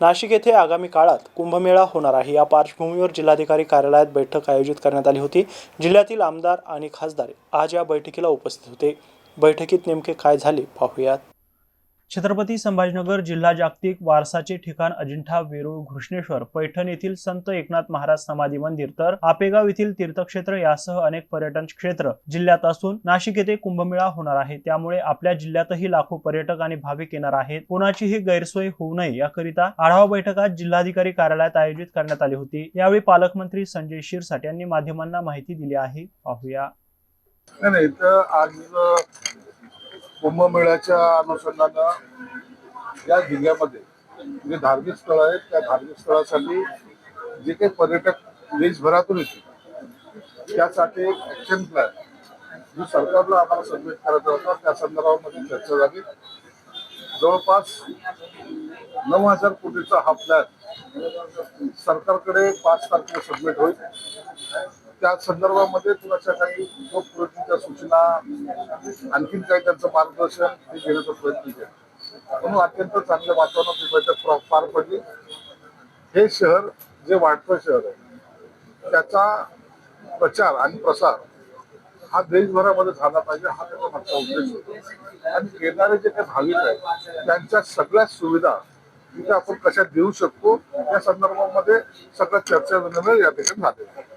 नाशिक येथे आगामी काळात कुंभमेळा होणार आहे. या पार्श्वभूमीवर जिल्हाधिकारी कार्यालयात बैठक आयोजित करण्यात आली होती. जिल्ह्यातील आमदार आणि खासदार आज या बैठकीला उपस्थित होते. बैठकीत नेमके काय झाले पाहूयात. छत्रपती संभाजीनगर जिल्हा जागतिक वारसाचे ठिकाण अजिंठा वेरूळ घृष्णेश्वर पैठण येथील संत एकनाथ महाराज समाधी मंदिर तर आपेगाव येथील तीर्थक्षेत्र यासह अनेक पर्यटन क्षेत्र जिल्ह्यात असून नाशिक येथे कुंभमेळा होणार आहे. त्यामुळे आपल्या जिल्ह्यातही लाखो पर्यटक आणि भाविक येणार आहेत. कोणाचीही गैरसोय होऊ नये याकरिता आढावा बैठकात जिल्हाधिकारी कार्यालयात आयोजित करण्यात आली होती. यावेळी पालकमंत्री संजय शिरसाट यांनी माध्यमांना माहिती दिली आहे. पाहूया. नाही तर आज कुंभमेळ्याच्या अनुषंगानं या जिल्ह्यामध्ये जे धार्मिक स्थळ आहेत त्या धार्मिक स्थळासाठी जे काही पर्यटक देशभरातून येतील त्यासाठी एक ऍक्शन प्लॅन जो सरकारला आम्हाला सबमिट करायचा होता. त्या संदर्भामध्ये चर्चा झाली. जवळपास नऊ हजार कोटीचा हा प्लॅन सरकारकडे पाच तारखेला सबमिट होईल. त्या संदर्भामध्ये कुणाच्या काही उपकृतीच्या सूचना आणखीन काही त्यांचं मार्गदर्शन हे घेण्याचा प्रयत्न केला. म्हणून अत्यंत चांगल्या वातावरणात ही बैठक प्र- पार पडली. हे शहर जे वाढतं शहर आहे त्याचा प्रचार आणि प्रसार हा देशभरामध्ये झाला पाहिजे हा त्याचा मागचा उद्देश होता. आणि येणारे जे काही भाविक आहेत त्यांच्या सगळ्या सुविधा तिथे आपण कशा देऊ शकतो या संदर्भामध्ये सगळ्या चर्चा विनिमय या ठिकाणी झाले